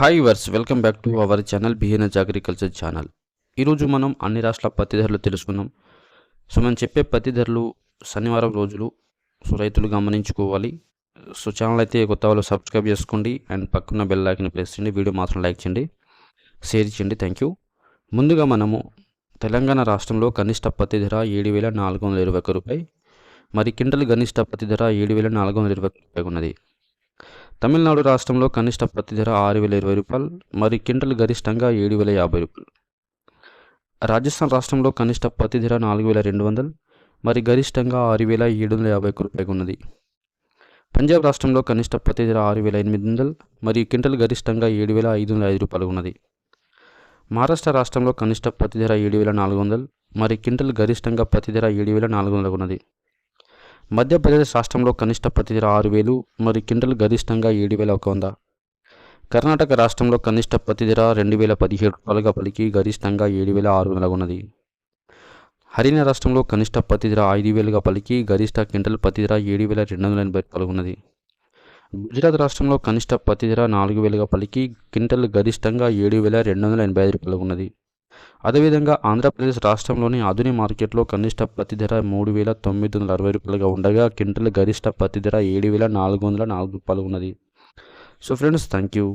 Hi verse welcome back to our channel బిహేనజ్ agriculture channel ఈరోజు మనం అన్ని రాష్ట్రాల పత్తి ధరలు తెలుసుకుందాం. సో మనం చెప్పే పత్తి ధరలు శనివారం రోజులు సో రైతులు గమనించుకోవాలి. సో ఛానల్ అయితే కొత్త వాళ్ళు సబ్స్క్రైబ్ చేసుకోండి అండ్ పక్కన బెల్ ఐకన్ ప్రెస్ చేయండి వీడియో మాత్రం లైక్ చేయండి షేర్ చేయండి థ్యాంక్ యూ ముందుగా మనము తెలంగాణ రాష్ట్రంలో కనిష్ట పత్తి ధర ఏడు వేల నాలుగు వందల ఇరవై ఒక్క రూపాయి మరి కింటల్ గనిష్ట పత్తి ధర ఏడు వేల నాలుగు వందల ఇరవై ఒక్క రూపాయి ఉన్నది. తమిళనాడు రాష్ట్రంలో కనిష్ట పత్తి ధర ఆరు వేల ఇరవై రూపాయలు మరి క్వింటల్ గరిష్టంగా ఏడు వేల యాభై రూపాయలు. రాజస్థాన్ రాష్ట్రంలో కనిష్ట పత్తి ధర నాలుగు వేల రెండు వందలు మరి గరిష్టంగా ఆరు వేల ఏడు వందల యాభై ఒక్క రూపాయలు ఉన్నది. పంజాబ్ రాష్ట్రంలో కనిష్ట పత్తి ధర ఆరు వేల ఎనిమిది వందలు మరియు క్వింటల్ గరిష్టంగా ఏడు వేల ఐదు వందల ఐదు రూపాయలు ఉన్నది. మహారాష్ట్ర రాష్ట్రంలో కనిష్ట పత్తి ధర ఏడు వేల నాలుగు వందలు మరి క్వింటల్ గరిష్టంగా పత్తి ధర ఏడు వేల నాలుగు వందలు ఉన్నది. మధ్యప్రదేశ్ రాష్ట్రంలో కనిష్ట పత్తి ఆరు వేలు మరియు క్వింటల్ గరిష్టంగా ఏడు వేల ఒక వంద. కర్ణాటక రాష్ట్రంలో కనిష్ట పత్తి ధర రెండు వేల పదిహేడు రూపాయలుగా పలికి గరిష్టంగా ఏడు వేల ఆరు వందల ఉన్నది. హర్యానా రాష్ట్రంలో కనిష్ట పత్తి ధర ఐదు వేలుగా పలికి గరిష్ట క్వింటల్ పత్తి ధర ఏడు వేల రెండు వందల ఎనభై రూపాయలు ఉన్నది. గుజరాత్ రాష్ట్రంలో కనిష్ట పత్తి ధర నాలుగు వేలుగా పలికి క్వింటల్ గరిష్టంగా ఏడు వేల రెండు వందల ఎనభై ఐదు రూపాయలు ఉన్నది. అదేవిధంగా ఆంధ్రప్రదేశ్ రాష్ట్రంలోని ఆధునిక మార్కెట్లో కనిష్ట పత్తి ధర మూడు వేల తొమ్మిది వందల అరవై రూపాయలుగా ఉండగా క్వింటల్ గరిష్ట పత్తి ధర ఏడు వేల నాలుగు వందల నాలుగు రూపాయలు ఉన్నది. So friends thank you